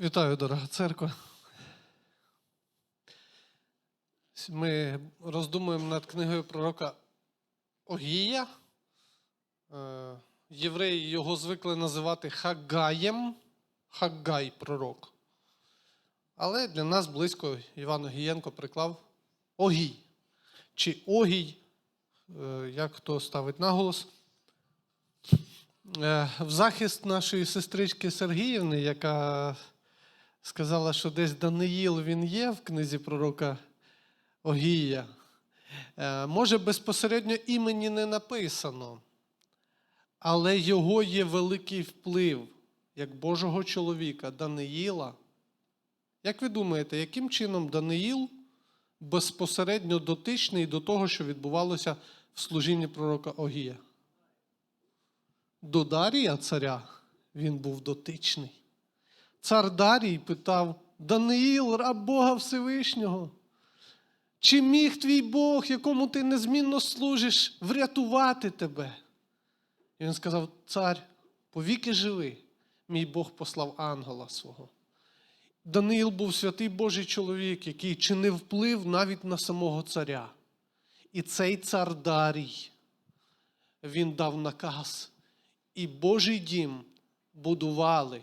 Вітаю, дорога церква. Ми роздумуємо над книгою пророка Огія. Е, Євреї його звикли називати Хаггаєм, Хаггай пророк. Але для нас близько Іван Огієнко приклав Огій. Чи Огій, е, як хто ставить наголос. Е, В захист нашої сестрички Сергіївни, яка сказала, що десь Даниїл він є в книзі пророка Огія. Е, Може, безпосередньо імені не написано, але його є великий вплив як Божого чоловіка Даниїла. Як ви думаєте, яким чином Даниїл безпосередньо дотичний до того, що відбувалося в служінні пророка Огія? До Дарія царя він був дотичний. Цар Дарій питав: Даниїл, раб Бога Всевишнього, чи міг твій Бог, якому ти незмінно служиш, врятувати тебе? І він сказав: Цар, повіки живи, мій Бог послав ангела свого. Даниїл був святий Божий чоловік, який чинив вплив навіть на самого царя. І цей цар Дарій, він дав наказ, і Божий дім будували.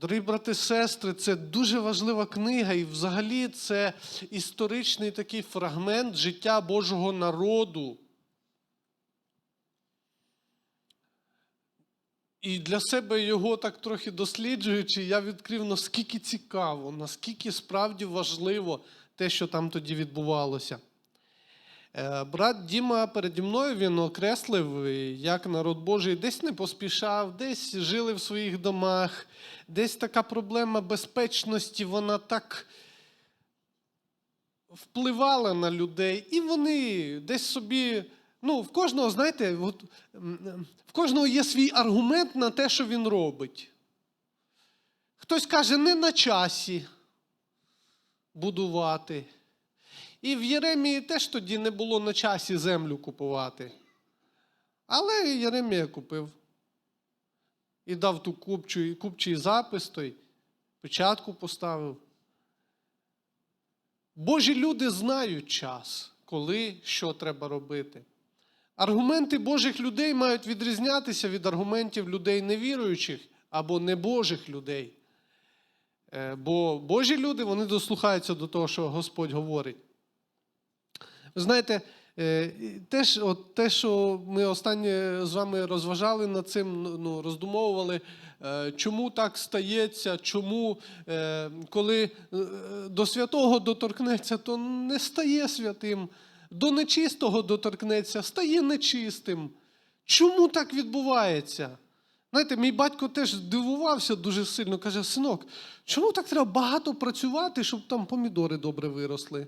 Дорогі брати і сестри, це дуже важлива книга, і взагалі це історичний такий фрагмент життя Божого народу. І для себе його так трохи досліджуючи, я відкрив, наскільки цікаво, наскільки справді важливо те, що там тоді відбувалося. Е, Брат Діма переді мною він окреслив, як народ Божий десь не поспішав, десь жили в своїх домах, десь така проблема безпечності, вона так впливала на людей, і вони десь собі. Ну, в кожного, знаєте, от, в кожного є свій аргумент на те, що він робить. Хтось каже, не на часі будувати. І в Єремії теж тоді не було на часі землю купувати. Але Єремія купив. І дав ту купчу, купчий запис, той печатку поставив. Божі люди знають час, коли що треба робити. Аргументи Божих людей мають відрізнятися від аргументів людей невіруючих або небожих людей. Е, Бо Божі люди вони дослухаються до того, що Господь говорить. Знаєте, е, теж, от те, що ми останнє з вами розважали над цим, ну, роздумовували, е, чому так стається, чому, е, коли до святого доторкнеться, то не стає святим, до нечистого доторкнеться, стає нечистим. Чому так відбувається? Знаєте, мій батько теж дивувався дуже сильно, каже: синок, чому так треба багато працювати, щоб там помідори добре виросли?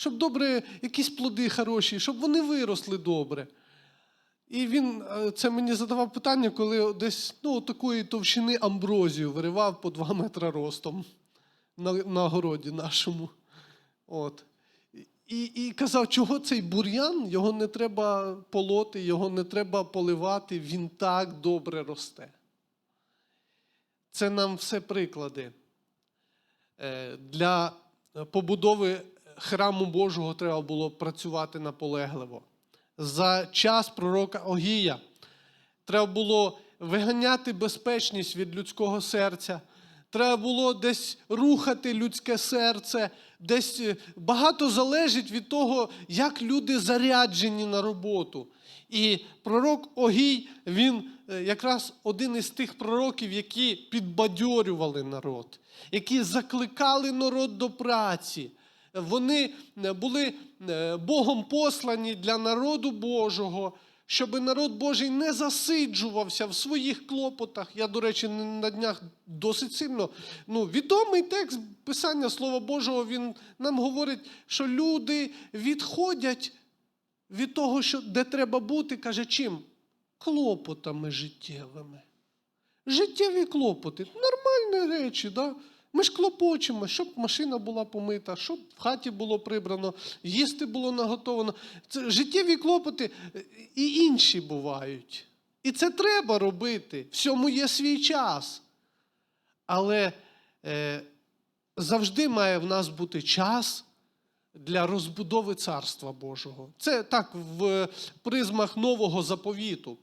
Щоб добре якісь плоди хороші, щоб вони виросли добре. І він е, це мені задавав питання, коли десь ну, такої товщини амброзію виривав по 2 метри ростом на, на городі нашому. От. І, і казав, чого цей бур'ян, його не треба полоти, його не треба поливати, він так добре росте. Це нам все приклади. Е, Для побудови храму Божого треба було працювати наполегливо. За час пророка Огія треба було виганяти безпечність від людського серця. Треба було десь рухати людське серце, десь е, багато залежить від того, як люди заряджені на роботу. І пророк Огій, він е, якраз один із тих пророків, які підбадьорювали народ, які закликали народ до праці. Вони е, були е, Богом послані для народу Божого, щоб народ Божий не засиджувався в своїх клопотах. Я, до речі, на днях досить сильно ну, відомий текст Писання Слова Божого, він нам говорить, що люди відходять від того, що, де треба бути, каже, чим? Клопотами життєвими. Життєві клопоти. Нормальні речі, да? Ми ж клопочемо, щоб машина була помита, щоб в хаті було прибрано, їсти було наготовано. Це життєві клопоти е, і інші бувають. І це треба робити. Всьому є свій час. Але е, завжди має в нас бути час для розбудови Царства Божого. Це так в призмах нового заповіту.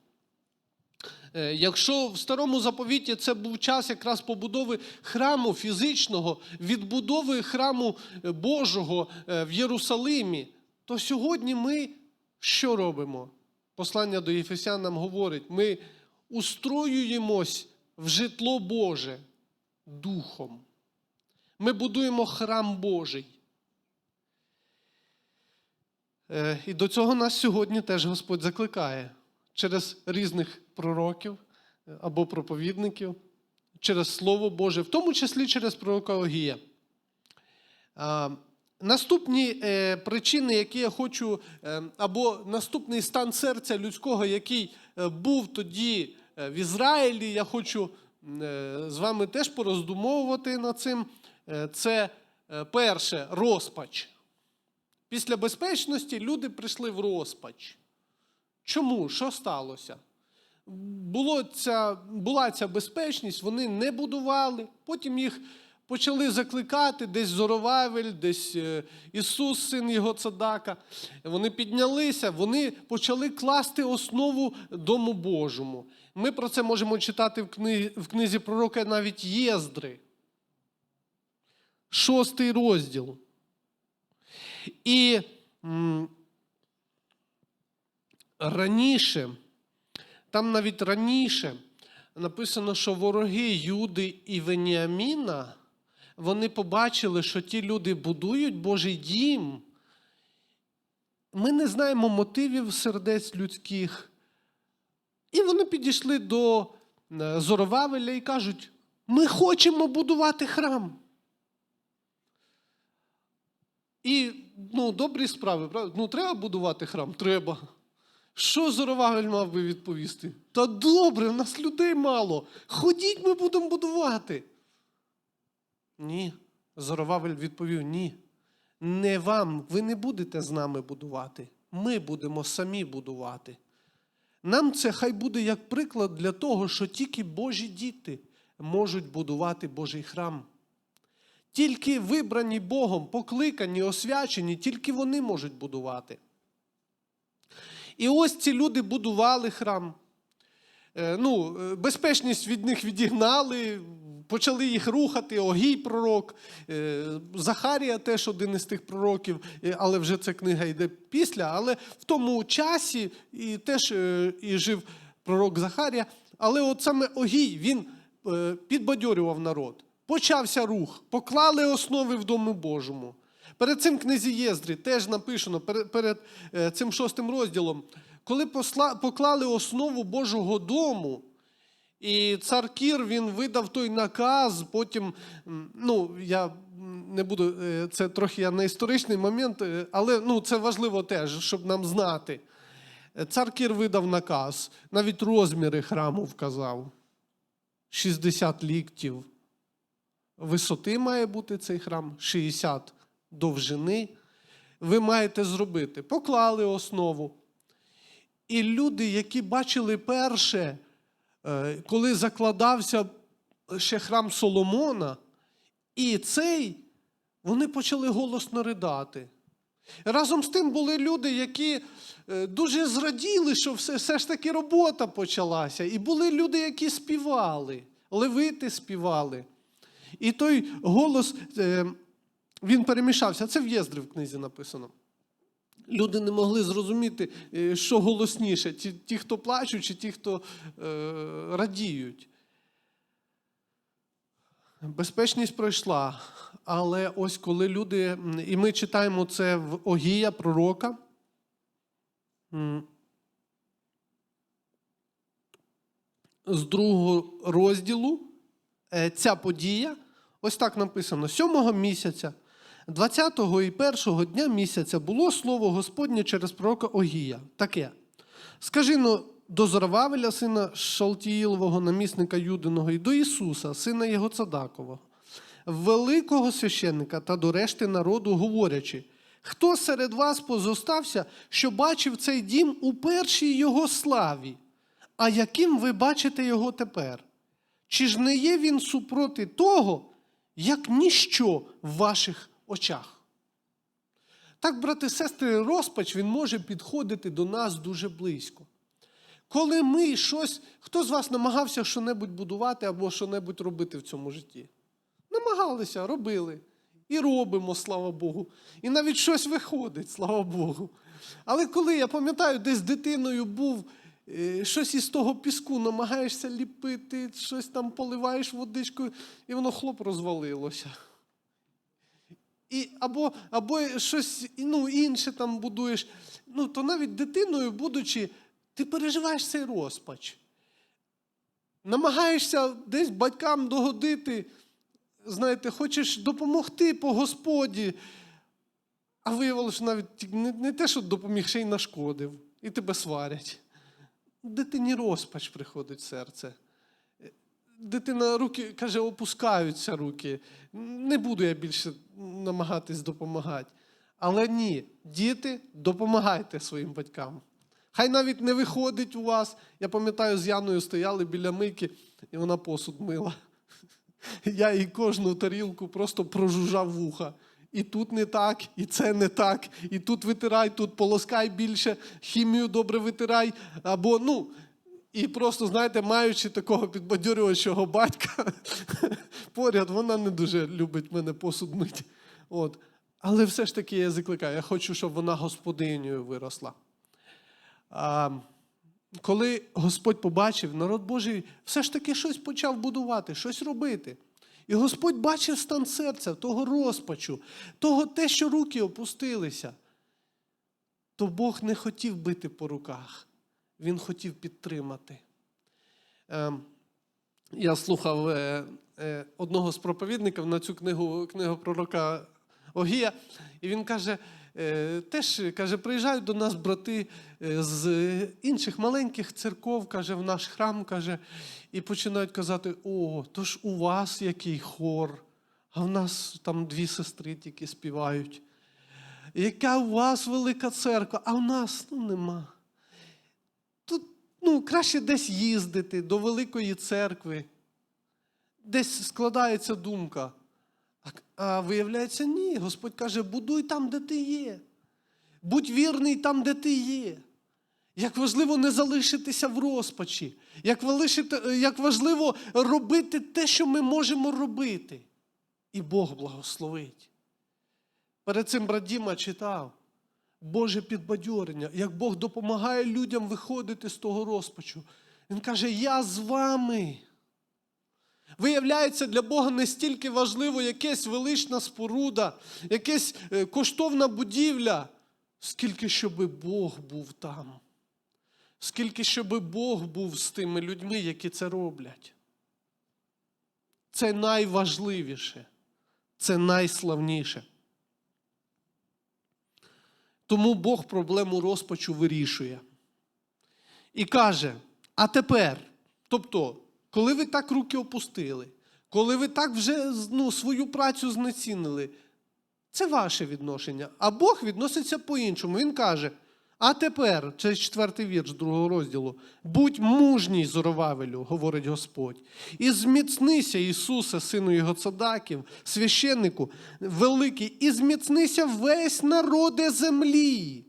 Е, Якщо в старому заповіті це був час якраз побудови храму фізичного, відбудови храму е, Божого е, в Єрусалимі, то сьогодні ми що робимо? Послання до Єфесян нам говорить: ми устроюємось в житло Боже духом. Ми будуємо храм Божий. І до цього нас сьогодні теж Господь закликає через різних пророків е, або проповідників, через Слово Боже, в тому числі через пророка Огія. Наступні е, причини, які я хочу, е, або наступний стан серця людського, який був тоді в Ізраїлі, я хочу з вами теж пороздумовувати над цим. Це перше розпач. Після безпечності люди прийшли в розпач. Чому? Що сталося? Було ця, була ця безпечність, вони не будували, потім їх почали закликати, десь Зоровавель, десь е, Ісус, син його Цадака. Вони піднялися, вони почали класти основу Дому Божому. Ми про це можемо читати в книзі, в книзі пророка навіть Єздри. Шостий розділ. І м, раніше, там навіть раніше написано, що вороги Юди і Веніаміна, вони побачили, що ті люди будують Божий дім. Ми не знаємо мотивів сердець людських. І вони підійшли до е, Зоровавеля і кажуть: ми хочемо будувати храм. І ну, добрі справи, правда? Ну, треба будувати храм? Треба. Що Зоровавель мав би відповісти? Та добре, в нас людей мало. Ходіть, ми будемо будувати. Ні. Зоровавель відповів: ні. Не вам, ви не будете з нами будувати. Ми будемо самі будувати. Нам це хай буде як приклад для того, що тільки Божі діти можуть будувати Божий храм. Тільки вибрані Богом, покликані, освячені, тільки вони можуть будувати. І ось ці люди будували храм. Е, Ну, е, безпечність від них відігнали, почали їх рухати, Огій пророк, е, Захарія теж один із тих пророків, але вже ця книга йде після. Але в тому часі і теж і жив пророк Захарія. Але от саме Огій, він підбадьорював народ. Почався рух, поклали основи в Дому Божому. Перед цим книзі Єздрі теж написано, перед, е, цим шостим розділом, коли поклали основу Божого дому, і цар Кір він видав той наказ, потім, ну, я не буду, е, це трохи я не історичний момент, е, але ну, це важливо теж, щоб нам знати. Цар Кір видав наказ, навіть розміри храму вказав. 60 ліктів висоти має бути цей храм, 60 довжини. Ви маєте зробити. Поклали основу. І люди, які бачили перше, е, коли закладався ще храм Соломона, і цей, вони почали голосно ридати. Разом з тим були люди, які е, дуже зраділи, що все, все ж таки робота почалася. І були люди, які співали, левити співали. І той голос, е, він перемішався. Це в Єздри в книзі написано. Люди не могли зрозуміти, е, що голосніше: ті, ті хто плачуть, чи ті, хто е, радіють. Безпечність пройшла, але ось коли люди, і ми читаємо це в Огія, пророка. З другого розділу е, ця подія, ось так написано: сьомого місяця, 20-го і першого дня місяця було слово Господнє через пророка Огія. Таке. Скажи ну, до Зоровавеля, сина Шалтіїлового, намісника Юдиного, і до Ісуса, сина його Цадакового, великого священника та до решти народу, говорячи, хто серед вас позостався, що бачив цей дім у першій його славі, а яким ви бачите його тепер? Чи ж не є він супроти того, як ніщо в ваших очах? Так, брати сестри, розпач він може підходити до нас дуже близько. Коли ми щось, хто з вас намагався що-небудь будувати або що-небудь робити в цьому житті? Намагалися, робили. І робимо, слава Богу. І навіть щось виходить, слава Богу. Але коли я пам'ятаю, десь дитиною був, е, щось із того піску намагаєшся ліпити, щось там поливаєш водичкою, і воно хлоп розвалилося. І, або, або щось ну, інше там будуєш. Ну, то навіть дитиною, будучи, ти переживаєш цей розпач. Намагаєшся десь батькам догодити, знаєте, хочеш допомогти по Господі, а виявилося, що навіть не, не те, що допоміг, ще й нашкодив, і тебе сварять. Дитині розпач приходить в серце. Дитина руки каже, опускаються руки. Не буду я більше намагатись допомагати. Але ні, діти, допомагайте своїм батькам. Хай навіть не виходить у вас. Я пам'ятаю, з Яною стояли біля мийки, і вона посуд мила. Я їй кожну тарілку просто прожужжав вуха. І тут не так, і це не так, і тут витирай, тут полоскай більше, хімію добре витирай. Або, ну, і просто, знаєте, маючи такого підбадьорювачого батька поряд, вона не дуже любить мене посуд мити. От. Але все ж таки я закликаю, я хочу, щоб вона господинею виросла. А, коли Господь побачив, народ Божий все ж таки щось почав будувати, щось робити. І Господь бачив стан серця, того розпачу, того те, що руки опустилися, то Бог не хотів бити по руках, Він хотів підтримати. Ем, я слухав е, е, одного з проповідників на цю книгу, книгу пророка Огія, і він каже, е, теж каже, приїжджають до нас брати з інших маленьких церков, каже, в наш храм, каже, і починають казати: о, то ж у вас який хор, а в нас там дві сестри тільки співають. Яка у вас велика церква, а в нас ну, нема. Ну, краще десь їздити до великої церкви. Десь складається думка. А, а виявляється, ні. Господь каже, будуй там, де ти є. Будь вірний там, де ти є. Як важливо не залишитися в розпачі, як, як важливо робити те, що ми можемо робити. І Бог благословить. Перед цим брат Діма читав Боже підбадьорення, як Бог допомагає людям виходити з того розпачу. Він каже: Я з вами. Виявляється, для Бога не стільки важливо якась велична споруда, якась е, коштовна будівля, скільки щоби Бог був там. Скільки щоби Бог був з тими людьми, які це роблять. Це найважливіше, це найславніше. Тому Бог проблему розпачу вирішує. І каже: а тепер, тобто, коли ви так руки опустили, коли ви так вже ну, свою працю знецінили, це ваше відношення. А Бог відноситься по-іншому. Він каже: а тепер, це четвертий вірш другого розділу, будь мужній Зоровавелю, говорить Господь, і зміцнися, Ісусе, сину його цадаків, священнику великий, і зміцнися весь народе землі.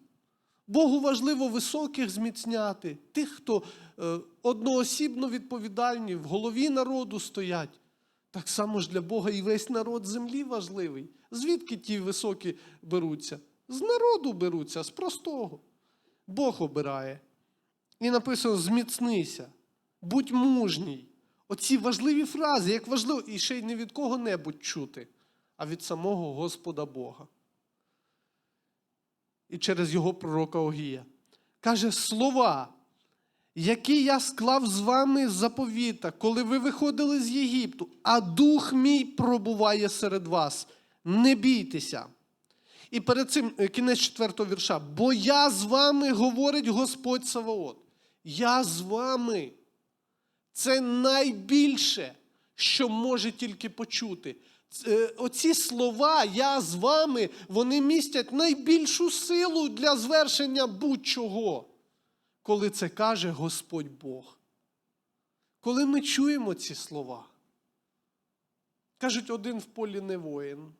Богу важливо високих зміцняти, тих, хто е, одноосібно відповідальні, в голові народу стоять. Так само ж для Бога і весь народ землі важливий. Звідки ті високі беруться? З народу беруться, з простого. Бог обирає. І написано: зміцнися, будь мужній. Оці важливі фрази, як важливо, і ще й не від кого-небудь чути, а від самого Господа Бога. І через його пророка Огія. Каже слова, які я склав з вами з заповіта, коли ви виходили з Єгипту, а дух мій пробуває серед вас. Не бійтеся. І перед цим е, кінець четвертого вірша. Бо я з вами, говорить Господь Саваот. Я з вами. Це найбільше, що може тільки почути. Оці слова Я з вами, вони містять найбільшу силу для звершення будь-чого, коли це каже Господь Бог. коли ми чуємо ці слова, кажуть, один в полі не воїн.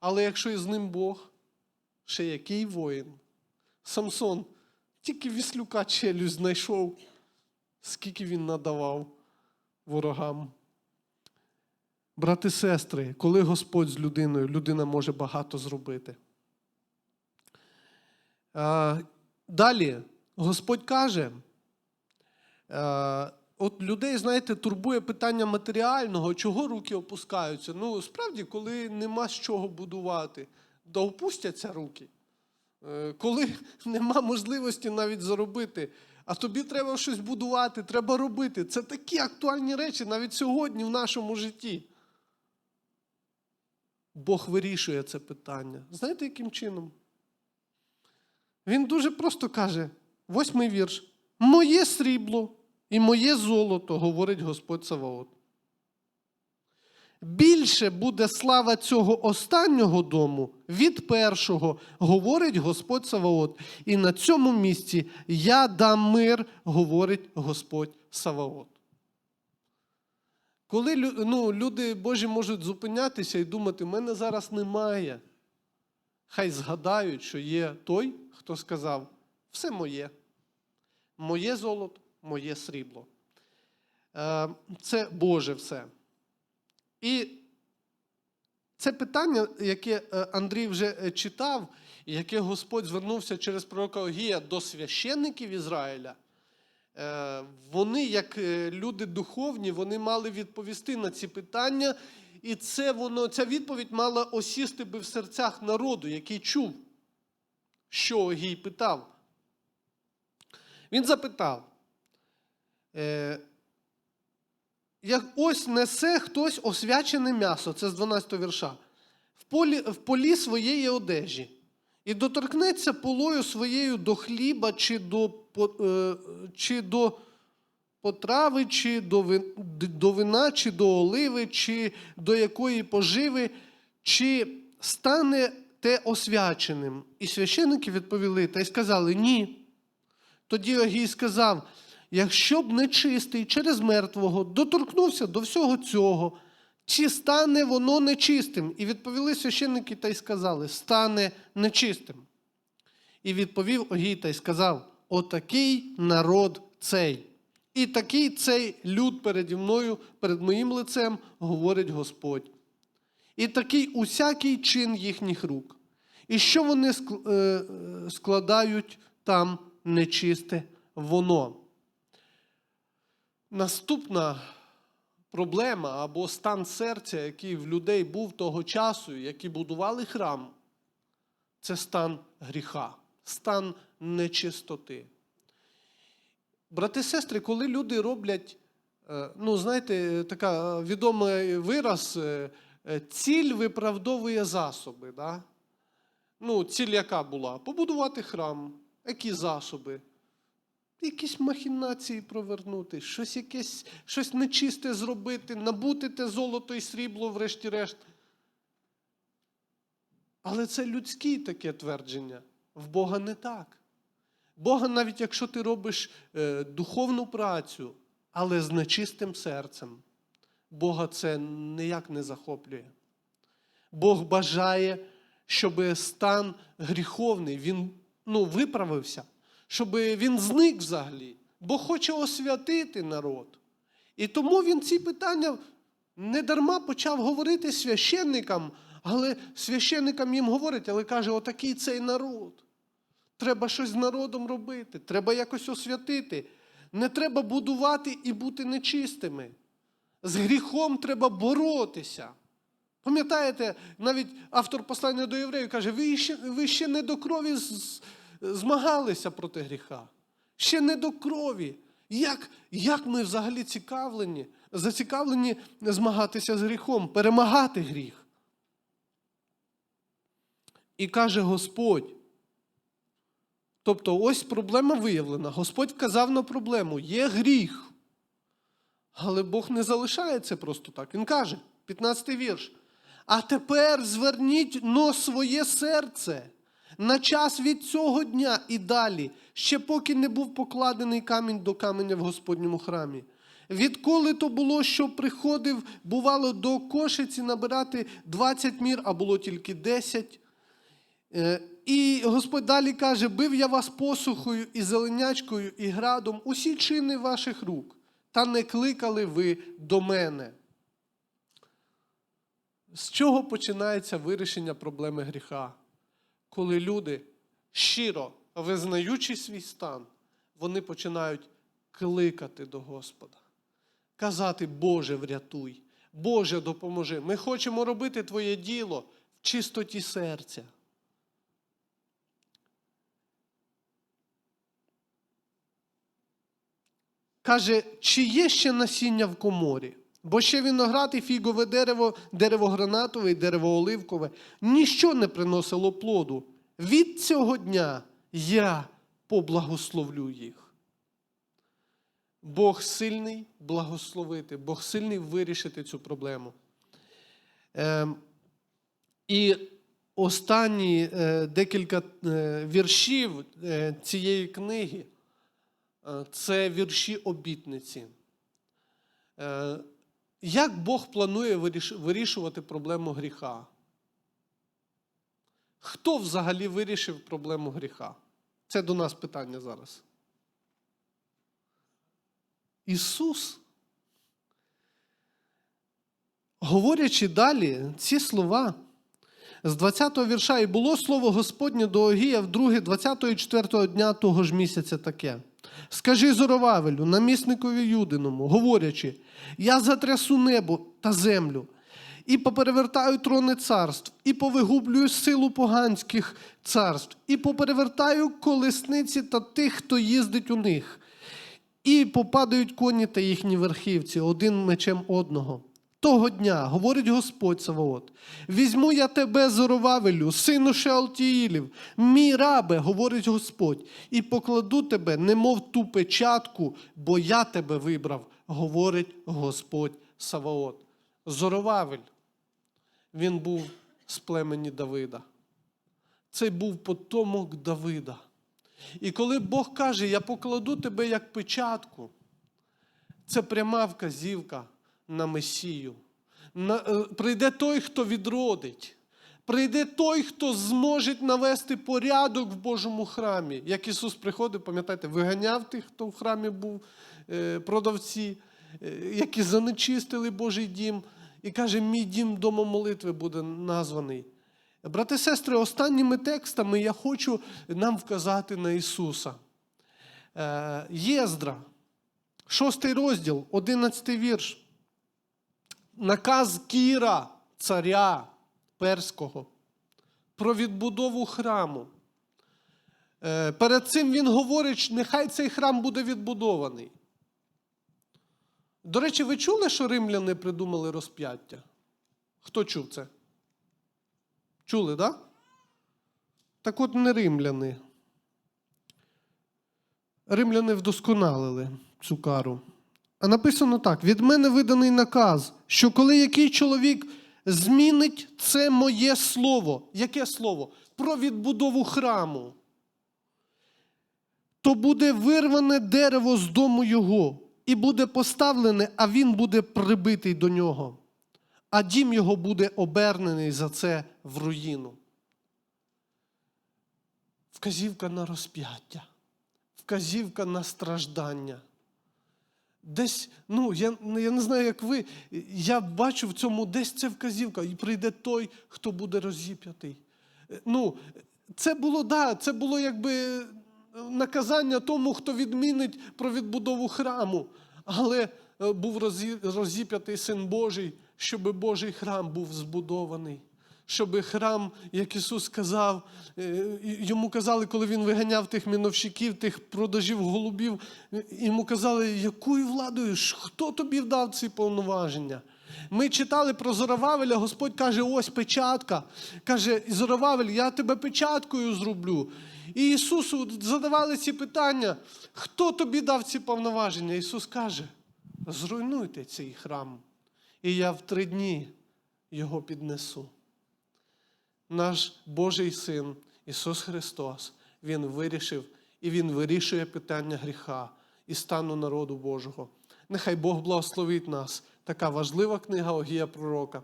Але якщо із ним Бог, ще який воїн? Самсон тільки віслюка челюсть знайшов, скільки він надавав ворогам. Брати сестри, коли Господь з людиною, людина може багато зробити. Далі Господь каже, от людей, знаєте, турбує питання матеріального, чого руки опускаються. Ну, справді, коли нема з чого будувати, да опустяться руки. Е, Коли нема можливості навіть заробити, а тобі треба щось будувати, треба робити. Це такі актуальні речі навіть сьогодні в нашому житті. Бог вирішує це питання. Знаєте, яким чином? Він дуже просто каже, восьмий вірш. Моє срібло і моє золото, говорить Господь Саваот. Більше буде слава цього останнього дому від першого, говорить Господь Саваот. І на цьому місці я дам мир, говорить Господь Саваот. Коли ну, люди Божі можуть зупинятися і думати, мене зараз немає. Хай згадають, що є той, хто сказав, все моє. Моє золото, моє срібло. Е, Це Боже все. І це питання, яке е, Андрій вже е, читав, яке Господь звернувся через пророка Огія до священників Ізраїля, е, вони, як люди духовні, вони мали відповісти на ці питання, і це воно, ця відповідь мала осісти би в серцях народу, який чув, що Огій питав. Він запитав. Як ось несе хтось освячене м'ясо, це з 12 вірша, в полі, в полі своєї одежі, і доторкнеться полою своєю до хліба, чи до, е, чи до потрави, чи до, до вина, чи до оливи, чи до якої поживи, чи стане те освяченим. І священники відповіли та й сказали ні. Тоді Огій сказав: якщо б нечистий через мертвого доторкнувся до всього цього, чи стане воно нечистим? І відповіли священники та й сказали: стане нечистим. І відповів Огій та й сказав: Отакий народ цей. І такий цей люд переді мною, перед моїм лицем, говорить Господь. І такий усякий чин їхніх рук. І що вони е, складають там нечисте воно. Наступна проблема або стан серця, який в людей був того часу, які будували храм, це стан гріха, стан нечистоти. Брати і сестри, коли люди роблять, е, ну, знаєте, така відомий вираз, е, е, ціль виправдовує засоби. Да? Ну, ціль яка була? Побудувати храм. Які засоби? Якісь махінації провернути, щось якесь, щось нечисте зробити, набути те золото і срібло, врешті-решт. Але це людське таке твердження. В Бога не так. Бога, навіть якщо ти робиш е, духовну працю, але з нечистим серцем, Бога це ніяк не захоплює. Бог бажає, щоб стан гріховний він ну, виправився, щоб він зник взагалі. Бог хоче освятити народ. І тому він ці питання не дарма почав говорити священникам, але священникам їм говорить, але каже: отакий цей народ. Треба щось з народом робити, треба якось освятити. Не треба будувати і бути нечистими. З гріхом треба боротися. Пам'ятаєте, навіть автор послання до євреїв каже, ви ще, ви ще не до крові з- змагалися проти гріха. Ще не до крові. Як, як ми взагалі цікавлені, зацікавлені змагатися з гріхом, перемагати гріх? І каже Господь. Тобто, ось проблема виявлена. Господь вказав на проблему: є гріх. Але Бог не залишає це просто так. Він каже, 15 вірш. А тепер зверніть но своє серце на час від цього дня і далі, ще поки не був покладений камінь до каменя в Господньому храмі. Відколи то було, що приходив, бувало, до кошиці набирати 20 мір, а було тільки 10. Е, І Господь далі каже: бив я вас посухою і зеленячкою, і градом, усі чини ваших рук, та не кликали ви до мене. З чого починається вирішення проблеми гріха? Коли люди, щиро визнаючи свій стан, вони починають кликати до Господа, казати, Боже, врятуй, Боже, допоможи. Ми хочемо робити Твоє діло в чистоті серця. Каже, чи є ще насіння в коморі? Бо ще виноград і фігове дерево, дерево гранатове і дерево оливкове ніщо не приносило плоду. Від цього дня я поблагословлю їх. Бог сильний благословити, Бог сильний вирішити цю проблему. Ем, і останні е, декілька е, віршів е, цієї книги е, це вірші обітниці. Е, як Бог планує вирішувати проблему гріха? Хто взагалі вирішив проблему гріха? Це до нас питання зараз. Ісус. Говорячи далі ці слова з 20-го вірша, і було слово Господнє до Огія вдруге 20-го і 4-го дня того ж місяця таке. Скажи Зоровавелю, намісникові Юдиному, говорячи, я затрясу небо та землю, і поперевертаю трони царств, і повигублюю силу поганських царств, і поперевертаю колесниці та тих, хто їздить у них. І попадають коні та їхні верхівці один мечем одного. Того дня, говорить Господь Саваот, візьму я тебе, Зоровавелю, сину Шеалтіїлів, мій рабе, говорить Господь, і покладу тебе, немов ту печатку, бо я тебе вибрав, говорить Господь Саваот. Зоровавель, він був з племені Давида. Це був потомок Давида. І коли Бог каже, я покладу тебе як печатку, це пряма вказівка на Месію. На, е, прийде той, хто відродить. Прийде той, хто зможе навести порядок в Божому храмі. Як Ісус приходив, пам'ятаєте, виганяв тих, хто в храмі був, е, продавці, е, які занечистили Божий дім, і каже, мій дім домом молитви буде названий. Брати і сестри, останніми текстами я хочу нам вказати на Ісуса. Єздра, шостий розділ, одинадцятий вірш. Наказ Кіра, царя перського, про відбудову храму. Е, Перед цим він говорить, нехай цей храм буде відбудований. До речі, ви чули, що римляни придумали розп'яття? Хто чув це? Чули, так? Да? Так от не римляни. Римляни вдосконалили цю кару. А написано так: від мене виданий наказ, що коли який чоловік змінить це моє слово, яке слово? Про відбудову храму, то буде вирване дерево з дому його, і буде поставлене, а він буде прибитий до нього, а дім його буде обернений за це в руїну. Вказівка на розп'яття, вказівка на страждання. Десь, ну, я, я не знаю, як ви, я бачу в цьому десь це вказівка, і прийде той, хто буде розіп'ятий. Е, Ну, це було, да, це було якби наказання тому, хто відмінить про відбудову храму. Але е, був розіп'ятий син Божий, щоб Божий храм був збудований. Щоб храм, як Ісус сказав, е, йому казали, коли він виганяв тих міновщиків, тих продажів голубів, йому казали, якою владою, хто тобі дав ці повноваження? Ми читали про Зоровавеля, Господь каже, ось печатка. Каже, Зоровавель, я тебе печаткою зроблю. І Ісусу задавали ці питання, хто тобі дав ці повноваження? Ісус каже, зруйнуйте цей храм, і я в три дні його піднесу наш Божий Син Ісус Христос, Він вирішив і Він вирішує питання гріха і стану народу Божого. Нехай Бог благословить нас. Така важлива книга Огія Пророка.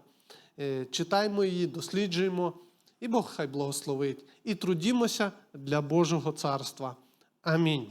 Е, Читаймо її, досліджуємо, і Бог хай благословить. І трудімося для Божого царства. Амінь.